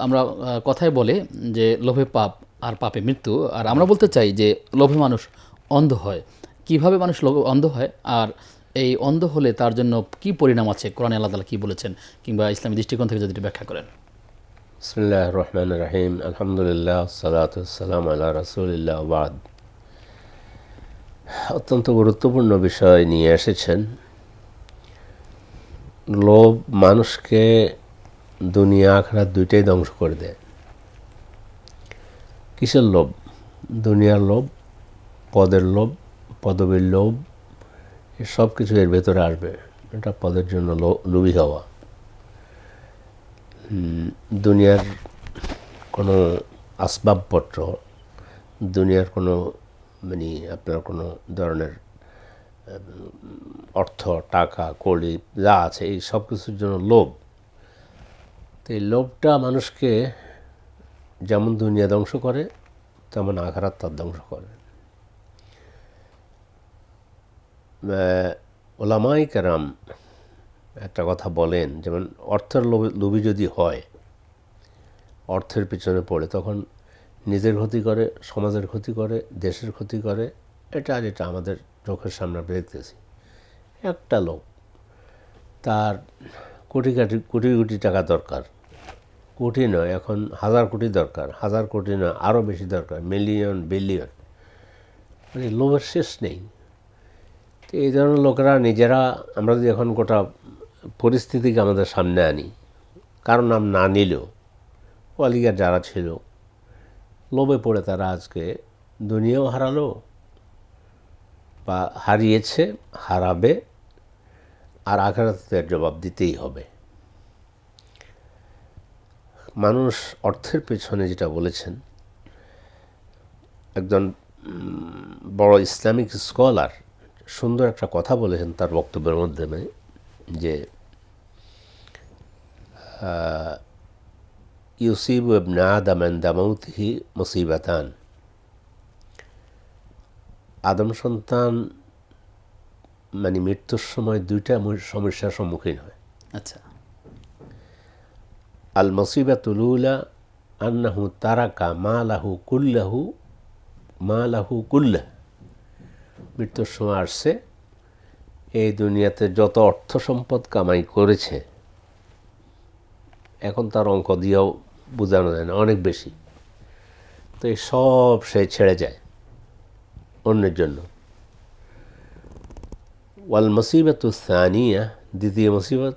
আমরা কথায় বলে যে লোভে পাপ আর পাপে মৃত্যু, আর আমরা বলতে চাই যে লোভে মানুষ অন্ধ হয়। কীভাবে মানুষ অন্ধ হয় আর এই অন্ধ হলে তার জন্য কি পরিণাম আছে? কোরআন আল্লাহ তালা কি বলেছেন? কিংবা ইসলামী দৃষ্টিকোণ থেকে যদি ব্যাখ্যা করেন। বিসমিল্লাহ রহমান রাহিম। আলহামদুলিল্লাহ সালাতাম আল্লাহ রাসুলিল্লাহ বাদ। অত্যন্ত গুরুত্বপূর্ণ বিষয় নিয়ে এসেছেন। লোভ মানুষকে দুনিয়া আখড়া দুইটাই ধ্বংস করে দেয়। কিসের লোভ? দুনিয়ার লোভ, পদের লোভ, পদবীর লোভ সব কিছু এর ভেতরে আসবে। এটা পদের জন্য লোভী হওয়া। দুনিয়ার কোনো আসবাবপত্র, দুনিয়ার কোনো মানে আপনার কোনো ধরনের অর্থ, টাকা, কড়ি, যা আছে, এই সব কিছুর জন্য লোভ। তো এই লোভটা মানুষকে যেমন দুনিয়া ধ্বংস করে, তেমন আঘাত তার ধ্বংস করে। ওলামাই কেরাম একটা কথা বলেন, যেমন অর্থের লোভে যদি হয়, অর্থের পিছনে পড়ে, তখন নিজের ক্ষতি করে, সমাজের ক্ষতি করে, দেশের ক্ষতি করে, এটা যেটা আমাদের চোখের সামনে দেখতেছি। একটা লোক তার কোটি কোটি কোটি কোটি টাকা দরকার। কোটি নয়, এখন হাজার কোটি দরকার। হাজার কোটি নয় আরও বেশি দরকার, মিলিয়ন, বিলিয়ন। মানে লোভের শেষ নেই। তো এই ধরনের লোকেরা নিজেরা, আমরা যদি এখন গোটা পরিস্থিতিকে আমাদের সামনে আনি কারণ নাম না নিলেও অলিগার যারা ছিল, লোভে পড়ে তারা আজকে দুনিয়াও হারালো, বা হারিয়েছে, হারাবে আর আঘাতের জবাব দিতেই হবে। মানুষ অর্থের পেছনে যেটা বলেছেন, একজন বড় ইসলামিক স্কলার সুন্দর একটা কথা বলেছেন তার বক্তব্যের মাধ্যমে যে ইউসিব ইবনা আদামান দামৌতিহি মুসিবাতান। আদম সন্তান মানে মৃত্যুর সময় দুইটা সমস্যার সম্মুখীন হয়। আচ্ছা। আল মসিবা তুলুলা আন্নাহু তারাকা মা লাহু কুল্লাহু মা লাহু কুল্লাহ। মৃত্যুর সময় আসছে। এই দুনিয়াতে যত অর্থ সম্পদ কামাই করেছে এখন তার অঙ্ক দিয়েও বোঝানো যায় না অনেক বেশি। তো এই সব সে ছেড়ে যায় অন্যের জন্য। ওয়াল মুসিবত সানিয়া দ্বিতীয় মুসিবত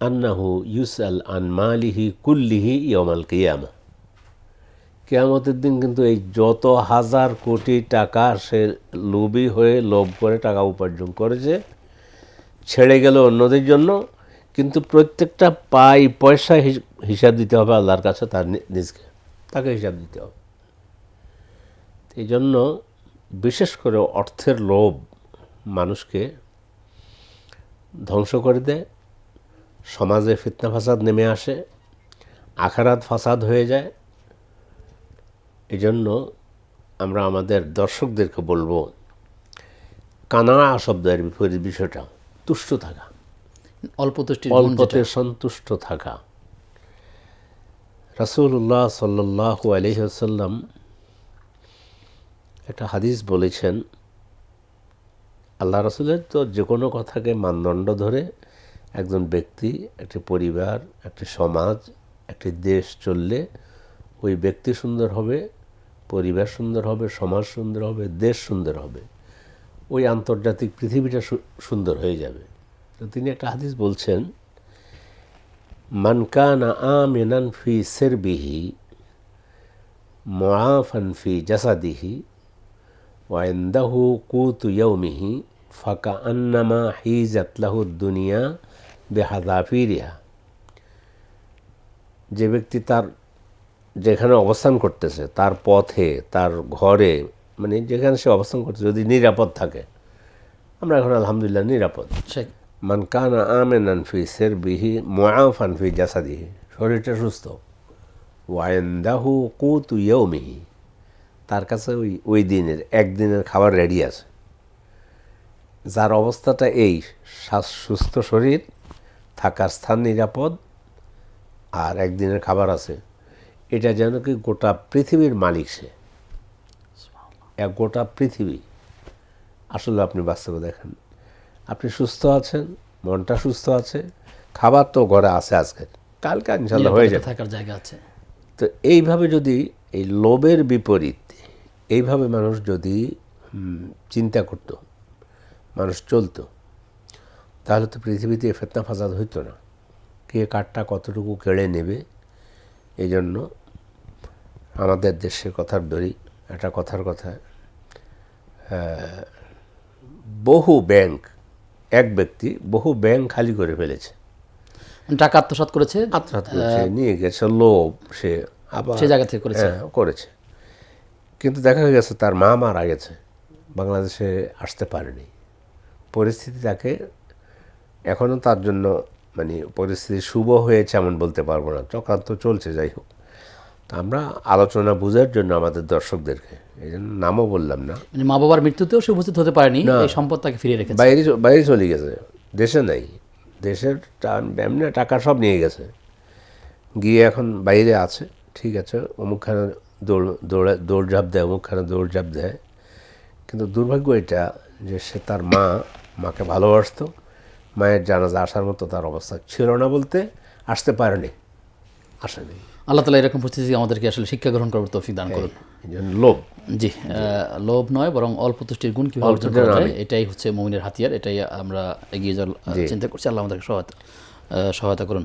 আন্নাহু ইউসআল আন মালিহি কুল্লিহি ইয়মাল কিয়ামা কেয়ামতের দিন কিন্তু এই যত হাজার কোটি টাকা সে লোভী হয়ে, লোভ করে টাকা উপার্জন করেছে, ছেড়ে গেল অন্যদের জন্য, কিন্তু প্রত্যেকটা পাই পয়সা হিস- হিসাব দিতে হবে আল্লাহর কাছে, তার নিজকে, তাকে হিসাব দিতে হবে। এই জন্য বিশেষ করে অর্থের লোভ মানুষকে ধ্বংস করে দেয় সমাজে ফিতনা ফাসাদ নেমে আসে আখারাত ফাসাদ হয়ে যায়। এই জন্য আমরা আমাদের দর্শকদেরকে বলব কানা শব্দের বিপরীত বিষয়টা তুষ্ট থাকা। অল্প তুষ্টির গুণ অল্পতে সন্তুষ্ট থাকা। রাসূলুল্লাহ সাল্লাল্লাহু আলাইহি ওয়াসাল্লাম একটা হাদিস বলেছেন আল্লাহ রসুলের তো যে কোনো কথাকে মানদণ্ড ধরে একজন ব্যক্তি, একটি পরিবার, একটি সমাজ, একটি দেশ চললে ওই ব্যক্তি সুন্দর হবে, পরিবার সুন্দর হবে, সমাজ সুন্দর হবে, দেশ সুন্দর হবে। ওই আন্তর্জাতিক পৃথিবীটা সুন্দর হয়ে যাবে। তো তিনি একটা হাদিস বলছেন মানকানা আমিনান ফি সেরবিহি, মুআফান ফি জাসাদিহি ওয়াইন্দাহু কুতু ইয়ৌমিহি ফাকা আন্নামা লাহু দুনিয়া বেহাদাফিরিয়া যে ব্যক্তি তার যেখানে অবস্থান করতেছে তার পথে তার ঘরে মানে যেখানে সে অবস্থান করতেছে যদি নিরাপদ থাকে আমরা এখন আলহামদুলিল্লাহ নিরাপদ। মান কানা আমেনান ফি সেরবিহি মুআফান ফি জাসাদিহি শরীরটা সুস্থ। ওয়াইন্দাহু কুতু ইয়ৌমিহি তার কাছে ওই ওই দিনের একদিনের খাবার রেডি আছে। যার অবস্থাটা এই সুস্থ শরীর থাকার স্থান নিরাপদ আর একদিনের খাবার আছে। এটা যেন কি গোটা পৃথিবীর মালিক সে। এক গোটা পৃথিবী। আসলে আপনি বাস্তবে দেখেন। আপনি সুস্থ আছেন মনটা সুস্থ আছে খাবার তো ঘরে আছে আজকের কালকে ইনশাল্লাহ হয়ে যাবে। থাকার জায়গা আছে। তো এইভাবে যদি এই লোভের বিপরীত এইভাবে মানুষ যদি চিন্তা করত মানুষ চলতো তাহলে তো পৃথিবীতে ফেতনা ফাসাদ হইতো না। কে কাঠটা কতটুকু কেড়ে নেবে এই জন্য আমাদের দেশের কথার ধরি একটা কথার কথা বহু ব্যাংক এক ব্যক্তি বহু ব্যাংক খালি করে ফেলেছে। টাকা আত্মসাৎ করেছে আত্মসাৎ করেছে নিয়ে গেছে লোভ সে আবার সে জায়গা থেকে করেছে। হ্যাঁ করেছে। কিন্তু দেখা গেছে তার মা মারা গেছে। বাংলাদেশে আসতে পারেনি। পরিস্থিতি তাকে এখনও তার জন্য মানে পরিস্থিতি শুভ হয়েছে এমন বলতে পারব না। চক্রান্ত চলছে যাই হোক। তা আমরা আলোচনা বোঝার জন্য আমাদের দর্শকদেরকে এই জন্য নামও বললাম না। মানে মা বাবার মৃত্যুতেও সে উপস্থিত হতে পারেনি এই সম্পদ তাকে ফিরিয়ে রেখেছে। বাইরে বাইরে চলে গেছে। দেশে নাই। দেশের এমনি টাকা সব নিয়ে গেছে। গিয়ে এখন বাইরে আছে। ঠিক আছে অমুকখানে দৌড় দৌড়া দৌড়ঝাঁপ দেয় অমুকখানে দৌড়ঝাঁপ দেয়। কিন্তু দুর্ভাগ্য এটা যে সে তার মা মাকে ভালোবাসতো। মায়ের জানাজা আসার মতো তার অবস্থা ছিল না বলতে আসতে পারেনি। আসেনি। আল্লাহ তালা এরকম পরিস্থিতি আমাদেরকে আসলে শিক্ষা গ্রহণ করার তৌফিক দান করুন। লোভ। জি লোভ নয় বরং অল্প তুষ্টির গুণ কীভাবে অর্জন করা যায় এটাই হচ্ছে মমিনের হাতিয়ার এটাই আমরা এগিয়ে যাওয়ার চিন্তা করছি। আল্লাহ আমাদেরকে সহায়তা সহায়তা করুন।